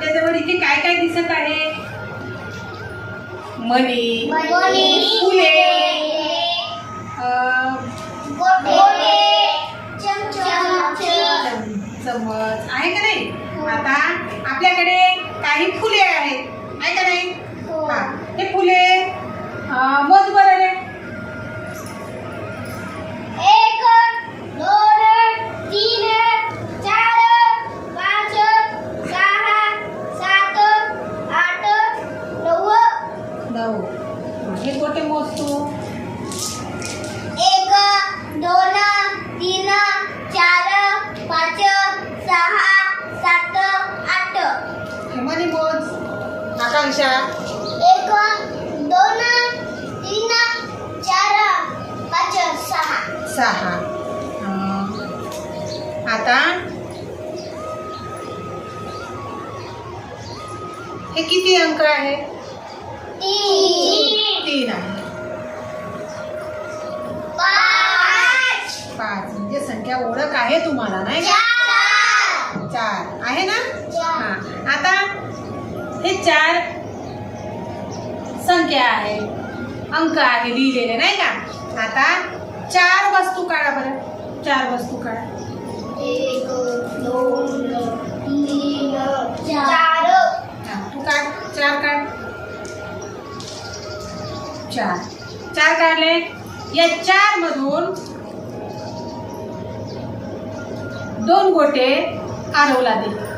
आपल्याजवळ इथे काय काय दिसत आहे? मनी फुले चमच आहे का नाही? आता आपल्याकडे काही फुले आहेत. आहे का नाही? हे. फुले मोजबर हे कोठे मोजतो एक दोन तीन चार पाच सहा सात आठ. मणी मोज आकांक्षा एक दोन तीन चार पाच सहा. सहा. आता? हे किती अंक आहे? तीन. तीन आहे. चार संख्या आहे. अंक आहे लिहिलेले नाही का? आता चार वस्तू काढा बरं. चार वस्तू काढा. एक दोन तीन चार. तू काढ. चार काढ. चार. चार काढले. या चार मधून दोन गोटे आरवला दे.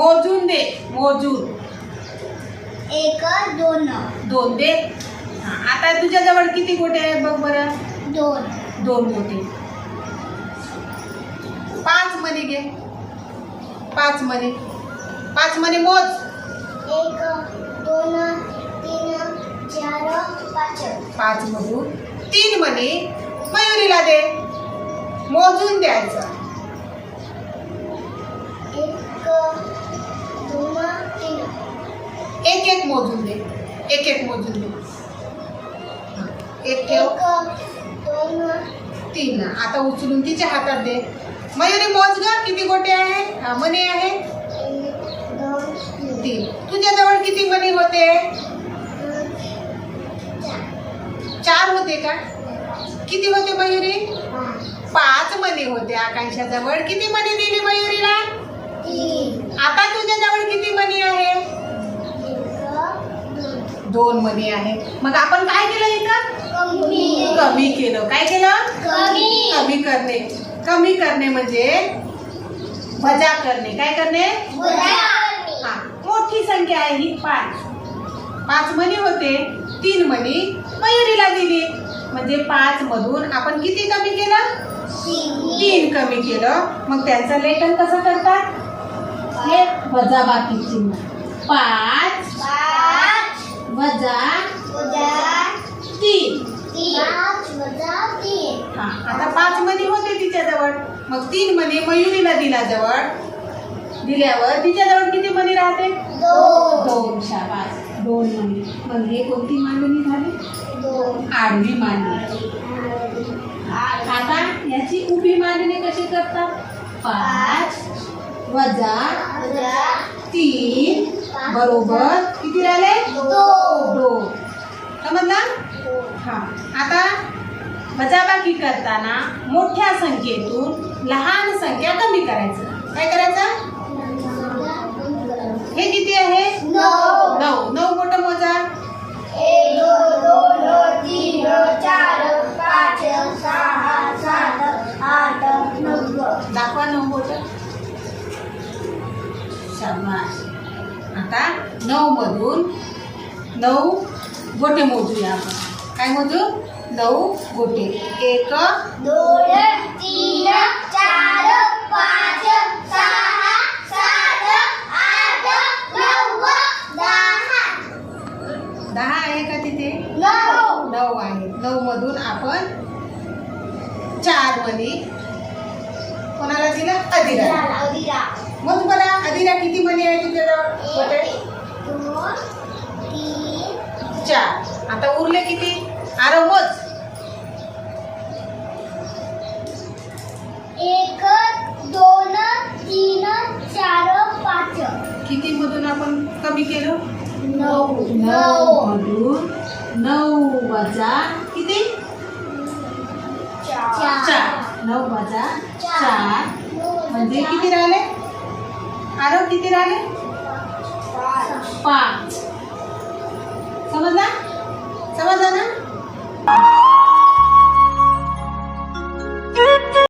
मोजून दे मोजून. एक दोन. दोन दे. हा, आता तुझ्याजवळ किती गोटे आहेत बघ बरं? दोन. दोन गोटे. पाच मणी घे. पाच मणी. पाच मणी मोज. एक दोन तीन चार पाच. पाच मधून तीन मणी मयुरीला दे. मोजून द्यायचं. एक एक मोजून दे. एक एक मोजून दे. एक ठेव. तीन. आता उचलून तिच्या हातात दे. मयुरी मोज ग किती गोटे आहे? हा, मणी आहे? तीन. तुझ्याजवळ किती मणी होते? चार. चार होते का? किती होते मयुरी? पाच. मणी होते आकांक्षाजवळ किती मणी दिली मयुरीला? आता तुझ्याजवळ किती मणी आहे? दोन मणी आहे. मग आपण काय केलं इथं? कमी. कमी केलं. काय केलं? कमी. कमी करणे. कमी करणे म्हणजे वजा करणे. काय करणे? हा मोठी संख्या आहे ही पाच. पाच मणी होते तीन मणी मयुरीला दिली. म्हणजे पाच मधून आपण किती कमी केलं? तीन. कमी केलं. मग त्यांचं लेखन कसं करतात? हे वजा बाकी चिन्ह पाच वजा वजा तीन. तीन. पाच वजा तीन. हा आता पाच मणी होते तिच्याजवळ. मग तीन मणी मयुरीला दिला जवळ. दिल्यावर तिच्याजवळ किती मणी राहते? दोन. दोन शाबास. दोन मणी. मग हे कोणती मांडणी झाली? दोन. आडवी मांडणी आता याची उभी मांडणी कशी करतात? पाच वजा वजा तीन. बरोबर. किती राहिले? दोन समजला हा. आता वजाबाकी करताना मोठ्या संख्येतून लहान संख्या कमी करायचं. काय करायचं? हे किती आहे? नऊ. नऊ. मोठं मोजा. एक दोन तीन चार पाच सहा सात आठ नऊ दाखवा नऊ मोठं. शाबास. आता नऊ मधून नऊ गोटे मोजूया आपण. काय मोजू? नऊ गोटे. एक दोन तीन चार पाच सहा सात आठ नऊ दहा. दहा आहे का तिथे? नऊ. नऊ आहे. नऊ मधून आपण चार मणी कोणाला दिलं? अधिरा. अदिरा मग मला अधिरा किती मणी आहे तीन चार. आता उरले किती? आरव मोज एक दोन तीन चार पाच. किती मधून आपण कमी केलं? नऊ. नऊ मधून नऊ वजा किती? चार. नऊ वजा चार. म्हणजे किती राहिले? आरव किती राहिले? पाच. समजला समजला ना?